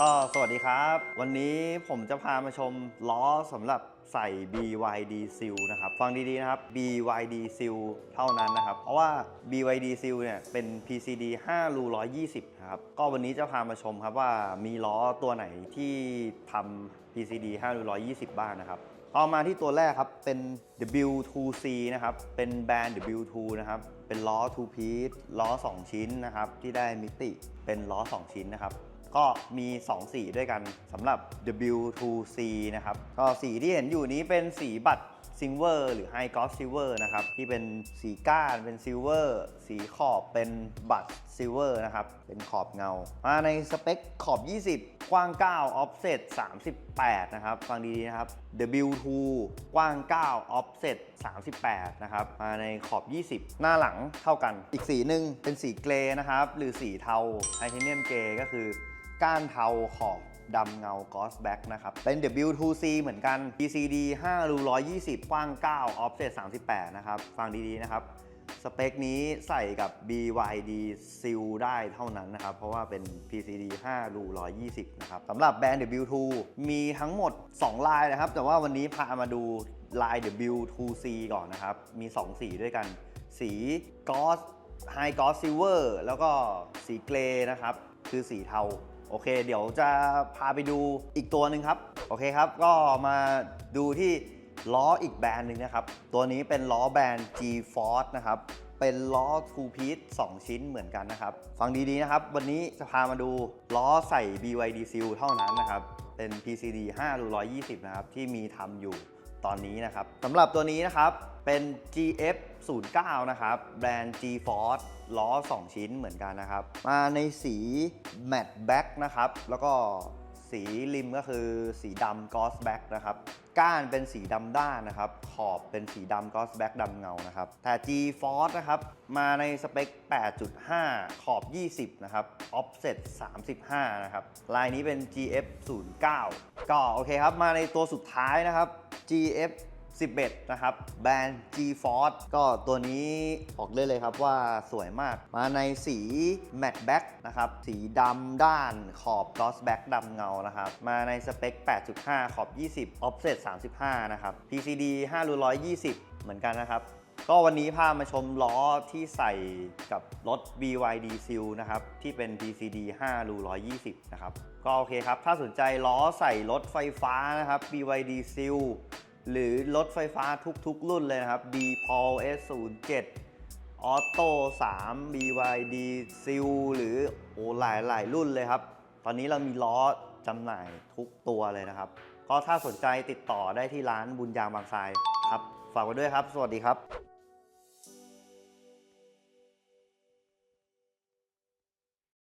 ก็สวัสดีครับ วันนี้ผมจะพามาชมล้อสำหรับใส่ BYD Seal นะครับ ฟังดีๆนะครับ BYD Seal เท่านั้นนะครับ เพราะว่า BYD Seal เนี่ยเป็น PCD 5รู120 นะครับ ก็วันนี้จะพามาชมครับว่ามีล้อตัวไหนที่ทำ PCD 5รู120 บ้างนะครับเอามาที่ตัวแรกครับ เป็น W2C นะครับ เป็นแบรนด์ W2 นะครับ เป็นล้อ 2 piece ล้อ 2 ชิ้นนะครับ ที่ได้มิติเป็นล้อ 2 ชิ้นนะครับ ก็มี 2 สีด้วยกันสำหรับ W2C นะครับ ก็สีที่เห็นอยู่นี้เป็นสีบัตรซิลเวอร์หรือ High Gloss Silver นะครับ ที่เป็นสีก้านเป็นซิลเวอร์สีขอบเป็นบัตรซิลเวอร์นะครับ เป็นขอบเงา มาในสเปคขอบ 20 กว้าง 9 offset 38 นะครับ ฟังดีๆนะครับ W2 กว้าง 9 offset 38 นะครับ มาในขอบ 20 หน้าหลังเท่ากัน อีกสีหนึ่งเป็นสีเกรย์นะครับ หรือสีเทาไทเทเนียมเกรย์ก็คือ ก้านเทาขอบดำเงา Ghost Back นะครับ เป็น W2C เหมือนกัน PCD 5รู120 กว้าง9 offset 38 นะครับ ฟังดีๆ นะครับ สเปคนี้ใส่กับ BYD Seal ได้เท่านั้นนะครับ เพราะว่าเป็น PCD 5รู120 นะครับสำหรับแบรนด์ W2 มีทั้งหมด 2 ลายนะครับ แต่ว่าวันนี้พามาดูลาย W2C ก่อนนะครับ มี 2 สีด้วยกัน สี Ghost High Ghost Silver แล้วก็สีเกรย์นะครับ คือสีเทา โอเค เดี๋ยวจะพาไปดูอีกตัวหนึ่งครับ โอเคครับ ก็มาดูที่ล้ออีกแบรนด์หนึ่งนะครับ ตัวนี้เป็นล้อแบรนด์ G Force นะครับ เป็นล้อ two piece 2 ชิ้นเหมือนกันนะครับ ฟังดีๆนะครับ วันนี้จะพามาดูล้อใส่ BYD Seal เท่านั้นนะครับ เป็น PCD 5รู120 นะครับ ที่มีทำอยู่ ตอนนี้นะครับสำหรับตัวนี้นะครับเป็น GF 09 นะครับ แบรนด์ G Force ล้อ 2 ชิ้นเหมือนกันนะครับ มาในสี Matte Black นะครับ แล้วก็ สีริมก็คือสีดำกอสแบ็กนะครับ ก้านเป็นสีดำด้านนะครับ ขอบเป็นสีดำกอสแบ็กดำเงานะครับ แต่ G Force นะครับ มาในสเปค 8.5 ขอบ 20 นะครับ offset 35 นะครับ ลายนี้เป็น GF 09 ก็โอเคครับ มาในตัวสุดท้ายนะครับ GF 11 นะครับแบรนด์ G Force ก็ตัวนี้บอกได้เลยครับว่าสวยมาก มาในสี Matte Black นะครับ สีดำด้านขอบ Gloss Black ดำเงานะครับ มาในสเปค 8.5 ขอบ 20 offset 35 นะครับ PCD 5รู120 เหมือนกันนะครับก็วันนี้พามาชมล้อที่ใส่กับรถ BYD Seal นะครับ ที่เป็น PCD 5รู120 นะครับ ก็โอเคครับ ถ้าสนใจล้อใส่รถไฟฟ้านะครับ BYD Seal หรือรถไฟฟ้าทุกๆรุ่นเลยนะครับ d p o l S07 Auto 3 BYD s i l หรือโอ้หลายหลายรุ่นเลยครับ ตอนนี้เรามีล้อจำหน่ายทุกตัวเลยนะครับ ก็ถ้าสนใจติดต่อได้ที่ร้านบุญยางบางทรายครับ ฝากไว้ด้วยครับ สวัสดีครับ